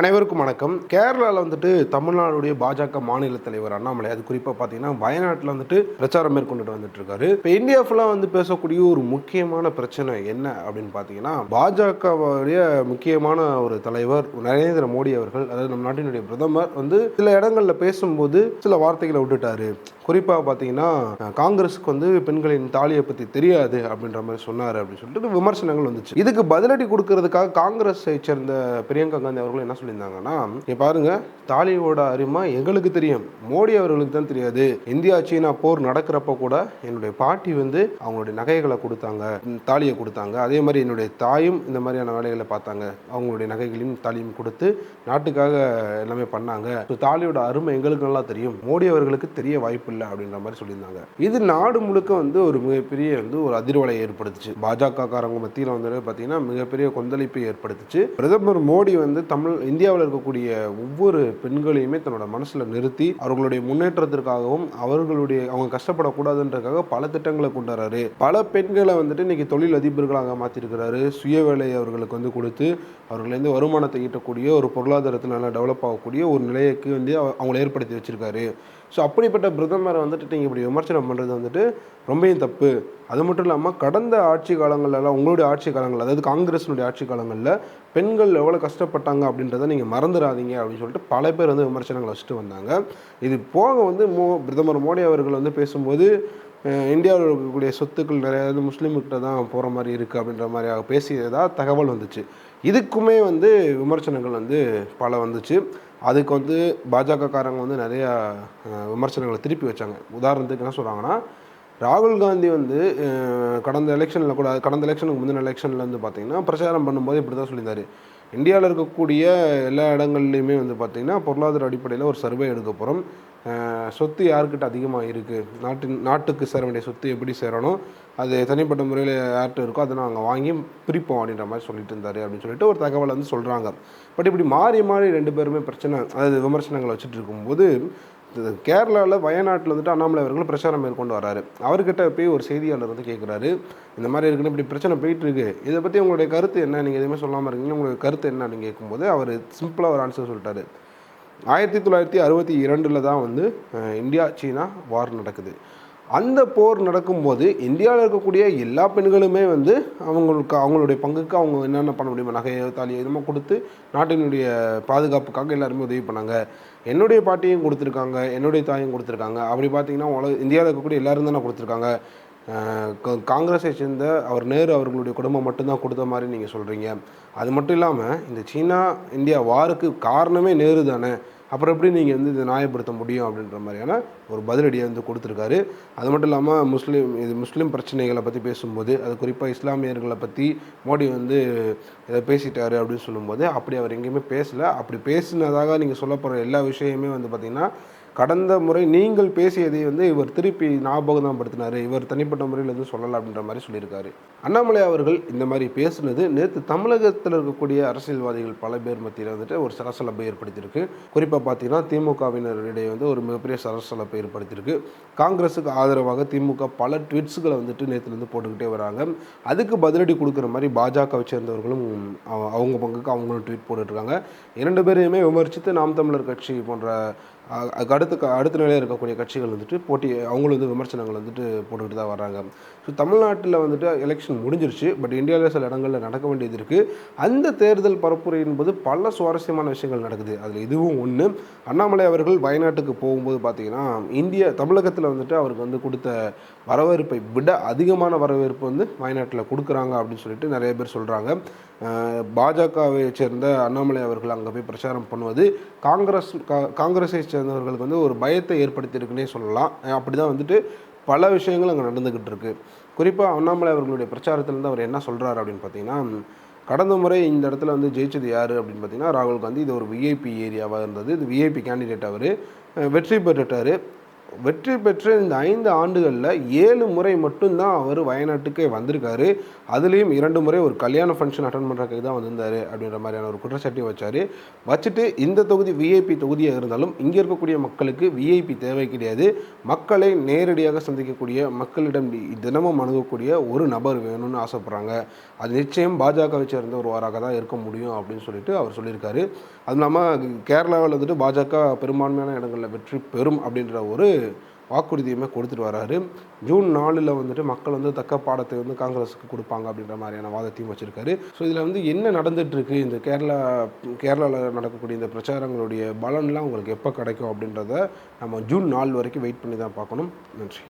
அனைவருக்கும் வணக்கம். கேரளாவில் வந்துட்டு தமிழ்நாடுடைய பாஜக மாநில தலைவர் அண்ணாமலை அது குறிப்பாக பார்த்தீங்கன்னா வயநாட்டில் வந்துட்டு பிரச்சாரம் மேற்கொண்டுட்டு வந்துட்டு இருக்காரு இப்போ இந்தியா ஃபுல்லாக வந்து பேசக்கூடிய ஒரு முக்கியமான பிரச்சனை என்ன அப்படின்னு பார்த்தீங்கன்னா பாஜகவுடைய முக்கியமான ஒரு தலைவர் நரேந்திர மோடி அவர்கள் அதாவது நம்ம நாட்டினுடைய பிரதமர் வந்து சில இடங்களில் பேசும்போது சில வார்த்தைகளை விட்டுட்டாரு. குறிப்பாக பார்த்தீங்கன்னா காங்கிரஸுக்கு வந்து பெண்களின் தாலியை பற்றி தெரியாது அப்படின்ற மாதிரி சொன்னார் அப்படின்னு சொல்லிட்டு விமர்சனங்கள் வந்துச்சு. இதுக்கு பதிலடி கொடுக்கறதுக்காக காங்கிரஸை சேர்ந்த பிரியங்கா காந்தி அவர்கள் என்ன சொல்லியிருந்தாங்கன்னா இங்க பாருங்க தாலியோட அருமை எங்களுக்கு தெரியும். மோடி அவர்களுக்கு தான் தெரியாது. இந்தியா சீனா போர் நடக்கிறப்ப கூட என்னுடைய பாட்டி வந்து அவங்களுடைய நகைகளை கொடுத்தாங்க தாலியை கொடுத்தாங்க. அதே மாதிரி என்னுடைய தாயும் இந்த மாதிரியான வேலைகளை பார்த்தாங்க. அவங்களுடைய நகைகளையும் தாலியும் கொடுத்து நாட்டுக்காக எல்லாமே பண்ணாங்க. தாலியோட அருமை எங்களுக்கு நல்லா தெரியும். மோடி அவர்களுக்கு தெரிய வாய்ப்பு இல்லை அப்படின்ற மாதிரி சொல்லியிருந்தாங்க. இது நாடு முழுக்க வந்து ஒரு மிகப்பெரிய வந்து ஒரு அதிர்வலை ஏற்படுத்துச்சு. பாஜக காரங்க மத்தியில் வந்து பார்த்தீங்கன்னா மிகப்பெரிய கொந்தளிப்பை ஏற்படுத்துச்சு. பிரதமர் மோடி வந்து தமிழ் இந்தியாவில் இருக்கக்கூடிய ஒவ்வொரு பெண்களையுமே தன்னோட மனசில் நிறுத்தி அவர்களுடைய முன்னேற்றத்திற்காகவும் அவர்களுடைய அவங்க கஷ்டப்படக்கூடாதுன்றதுக்காக பல திட்டங்களை கொண்டு பல பெண்களை வந்துட்டு இன்னைக்கு தொழில் அதிபர்களாக மாற்றிருக்கிறாரு சுய வேலை அவர்களுக்கு வந்து கொடுத்து அவர்களேருந்து வருமானத்தை ஈட்டக்கூடிய ஒரு பொருளாதாரத்தில் நல்லா டெவலப் ஆகக்கூடிய ஒரு நிலையக்கு வந்து அவ- அவங்களை ஏற்படுத்தி வச்சிருக்காரு. ஸோ அப்படிப்பட்ட பிரதமரை வந்துட்டு நீங்கள் இப்படி விமர்சனம் பண்ணுறது வந்துட்டு ரொம்பவும் தப்பு. அது மட்டும் இல்லாமல் கடந்த ஆட்சி காலங்களெல்லாம் உங்களுடைய ஆட்சி காலங்கள் அதாவது காங்கிரஸினுடைய ஆட்சி காலங்களில் பெண்கள் எவ்வளோ கஷ்டப்பட்டாங்க அப்படின்றத நீங்கள் மறந்துடாதீங்க அப்படின்னு சொல்லிட்டு பல பேர் வந்து விமர்சனங்களை வச்சுட்டு வந்தாங்க. இது போக வந்து மோ பிரதமர் மோடி அவர்கள் வந்து பேசும்போது இந்தியாவில் இருக்கக்கூடிய சொத்துக்கள் நிறையா வந்து முஸ்லீம்கிட்ட தான் போகிற மாதிரி இருக்குது அப்படின்ற மாதிரி பேசியதாக தகவல் வந்துச்சு. இதுக்குமே வந்து விமர்சனங்கள் வந்து பல வந்துச்சு. அதுக்கு வந்து பாஜகக்காரங்க வந்து நிறையா விமர்சனங்களை திருப்பி வச்சாங்க. உதாரணத்துக்கு என்ன சொல்கிறாங்கன்னா ராகுல் காந்தி வந்து கடந்த எலெக்ஷனில் கூட கடந்த எலெக்ஷனுக்கு முந்தின எலெக்ஷனில் வந்து பார்த்திங்கன்னா பிரச்சாரம் பண்ணும்போது இப்படி தான் சொல்லியிருந்தாரு. இந்தியாவில் இருக்கக்கூடிய எல்லா இடங்கள்லையுமே வந்து பார்த்தீங்கன்னா பொருளாதார அடிப்படையில் ஒரு சர்வே எடுக்க போகிறோம் சொத்து யாருக்கிட்ட அதிகமாக இருக்குது நாட்டின் நாட்டுக்கு சேர வேண்டிய சொத்து எப்படி சேரணும்? அது தனிப்பட்ட முறையில் யார்கிட்ட இருக்கோ அதை நாங்கள் வாங்கி பிரிப்போம் அப்படின்ற மாதிரி சொல்லிட்டு இருந்தார் அப்படின்னு சொல்லிட்டு ஒரு தகவல் வந்து சொல்கிறாங்க பட் இப்படி மாறி மாறி ரெண்டு பேருமே பிரச்சனை அதாவது விமர்சனங்களை வச்சுட்டு இருக்கும்போது கேரளாவில் வயநாட்டில் வந்துட்டு அண்ணாமலை அவர்கள் பிரச்சாரம் மேற்கொண்டு வராரு. அவர்கிட்ட போய் ஒரு செய்தியாளர் வந்து கேட்குறாரு இந்த மாதிரி இருக்குன்னு இப்படி பிரச்சனை போயிட்டு இருக்கு இதை பற்றி உங்களுடைய கருத்து என்ன? நீங்கள் எதுவுமே சொல்லாமல் இருக்கீங்க உங்களுடைய கருத்து என்ன அப்படின்னு கேட்கும்போது அவர் சிம்பிளாக ஒரு ஆன்சர் சொல்லிட்டாரு. ஆயிரத்தி தொள்ளாயிரத்தி அறுபத்தி இரண்டில் தான் வந்து இந்தியா சீனா வார் நடக்குது. அந்த போர் நடக்கும்போது இந்தியாவில் இருக்கக்கூடிய எல்லா பெண்களுமே வந்து அவங்களுக்கு அவங்களுடைய பங்குக்கு அவங்க என்னென்ன பண்ண முடியுமோ நகையோ தாலியோ இதுமோ கொடுத்து நாட்டினுடைய பாதுகாப்புக்காக எல்லாருமே உதவி பண்ணாங்க. என்னுடைய பாட்டியும் கொடுத்துருக்காங்க என்னுடைய தாயும் கொடுத்துருக்காங்க. அப்படி பார்த்தீங்கன்னா உலக இந்தியாவில் இருக்கக்கூடிய எல்லாரும் தானே கொடுத்துருக்காங்க. காங்கிரஸை சேர்ந்த அவர் நேரு அவர்களுடைய குடும்பம் மட்டும்தான் கொடுத்த மாதிரி நீங்கள் சொல்கிறீங்க அது மட்டும் இல்லாமல் இந்த சீனா இந்தியா வாருக்கு காரணமே நேரு தானே. அப்புறம் எப்படி நீங்கள் வந்து இதை நியாயப்படுத்த முடியும் அப்படின்ற மாதிரியான ஒரு பதிலடியை வந்து கொடுத்துருக்காரு. அது மட்டும் இல்லாமல் முஸ்லீம் இது முஸ்லீம் பிரச்சனைகளை பற்றி பேசும்போது அது குறிப்பாக இஸ்லாமியர்களை பற்றி மோடி வந்து இதை பேசிட்டாரு அப்படின்னு சொல்லும்போது அப்படி அவர் எங்கேயுமே பேசலை. அப்படி பேசினதாக நீங்கள் சொல்லப்படுற எல்லா விஷயமே வந்து பார்த்திங்கன்னா கடந்த முறை நீங்கள் பேசியதை வந்து இவர் திருப்பி ஞாபகம் தான் படுத்தினார் இவர் தனிப்பட்ட முறையில் வந்து சொல்லலாம் அப்படின்ற மாதிரி சொல்லியிருக்காரு. அண்ணாமலை அவர்கள் இந்த மாதிரி பேசுனது நேற்று தமிழகத்தில் இருக்கக்கூடிய அரசியல்வாதிகள் பல பேர் மத்தியில் வந்துட்டு ஒரு சலசலப்பை ஏற்படுத்தியிருக்கு. குறிப்பாக பார்த்தீங்கன்னா திமுகவினரிடையே வந்து ஒரு மிகப்பெரிய சலசலப்பை ஏற்படுத்தியிருக்கு. காங்கிரஸுக்கு ஆதரவாக திமுக பல ட்விட்ஸுகளை வந்துட்டு நேற்றுலேருந்து போட்டுக்கிட்டே வராங்க. அதுக்கு பதிலடி கொடுக்குற மாதிரி பாஜகவை சேர்ந்தவர்களும் அவ- அவங்க பங்குக்கு அவங்களும் ட்வீட் போட்டுட்ருக்காங்க. இரண்டு பேரையுமே விமர்சித்து நாம் தமிழர் கட்சி போன்ற அடுத்த க- அடுத்த நிலையில் இருக்கக்கூடிய கட்சிகள் வந்துட்டு போட்டி அவங்களும் வந்து விமர்சனங்கள் வந்துட்டு போட்டுக்கிட்டு தான் வராங்க ஸோ தமிழ்நாட்டில் வந்துட்டு எலெக்ஷன் முடிஞ்சிருச்சு பட் இந்தியாவில் சில இடங்களில் நடக்க வேண்டியது இருக்குது அந்த தேர்தல் பரப்புரை என்பது பல சுவாரஸ்யமான விஷயங்கள் நடக்குது. அதில் இதுவும் ஒன்று அண்ணாமலை அவர்கள் வயநாட்டுக்கு போகும்போது பார்த்தீங்கன்னா இந்திய தமிழகத்தில் வந்துட்டு அவருக்கு வந்து கொடுத்த வரவேற்பை விட அதிகமான வரவேற்பு வந்து வயநாட்டில் கொடுக்குறாங்க அப்படின்னு சொல்லிட்டு நிறைய பேர் சொல்கிறாங்க பாஜகவை சேர்ந்த அண்ணாமலை அவர்கள் அங்கே போய் பிரச்சாரம் பண்ணுவது காங்கிரஸ் கா- காங்கிரஸை சேர்ந்தவர்களுக்கு வந்து ஒரு பயத்தை ஏற்படுத்தியிருக்குன்னே சொல்லலாம். அப்படி தான் வந்துட்டு பல விஷயங்கள் அங்கே நடந்துக்கிட்டு இருக்குது குறிப்பாக அண்ணாமலை அவர்களுடைய பிரச்சாரத்திலேருந்து அவர் என்ன சொல்கிறாரு அப்படின்னு பார்த்தீங்கன்னா கடந்த முறை இந்த இடத்துல வந்து ஜெயிச்சது யார் அப்படின்னு பார்த்தீங்கன்னா ராகுல் காந்தி. இது ஒரு விஐபி ஏரியாவாக இருந்தது. இது விஐபி கேண்டிடேட் அவர். வெற்றி பெற்றுட்டார். வெற்றி பெற்ற இந்த ஐந்து ஆண்டுகளில் ஏழு முறை மட்டும்தான் அவர் வயநாட்டுக்கே வந்திருக்காரு. அதுலேயும் இரண்டு முறை ஒரு கல்யாண ஃபங்க்ஷன் அட்டன் பண்ணுறதுக்கு தான் வந்திருந்தார் அப்படின்ற மாதிரியான ஒரு குற்றச்சாட்டையும் வச்சார். வச்சுட்டு இந்த தொகுதி விஐபி தொகுதியாக இருந்தாலும் இங்கே இருக்கக்கூடிய மக்களுக்கு விஐபி தேவை கிடையாது. மக்களை நேரடியாக சந்திக்கக்கூடிய மக்களிடம் தினமும் அணுகக்கூடிய ஒரு நபர் வேணும்னு ஆசைப்பட்றாங்க. அது நிச்சயம் பாஜகவை சேர்ந்த ஒருவராக தான் இருக்க முடியும் அப்படின்னு சொல்லிட்டு அவர் சொல்லியிருக்காரு. அதுவும் இல்லாமல் கேரளாவில் வந்துட்டு பாஜக பெரும்பான்மையான இடங்களில் வெற்றி பெறும் அப்படின்ற ஒரு வாக்குறுதியுமே கொடுத்துட்டு வராரு. ஜூன் நாலில் வந்துட்டு மக்கள் வந்து தக்க பாடத்தை வந்து காங்கிரஸுக்கு கொடுப்பாங்க அப்படின்ற மாதிரியான வாதத்தையும் வச்சுருக்காரு. ஸோ இதில் வந்து என்ன நடந்துகிட்ருக்கு இருக்கு இந்த கேரளா கேரளாவில் நடக்கக்கூடிய இந்த பிரச்சாரங்களுடைய பலன்லாம் உங்களுக்கு எப்போ கிடைக்கும் அப்படின்றத நம்ம ஜூன் நாலு வரைக்கும் வெயிட் பண்ணி தான் பார்க்கணும். நன்றி.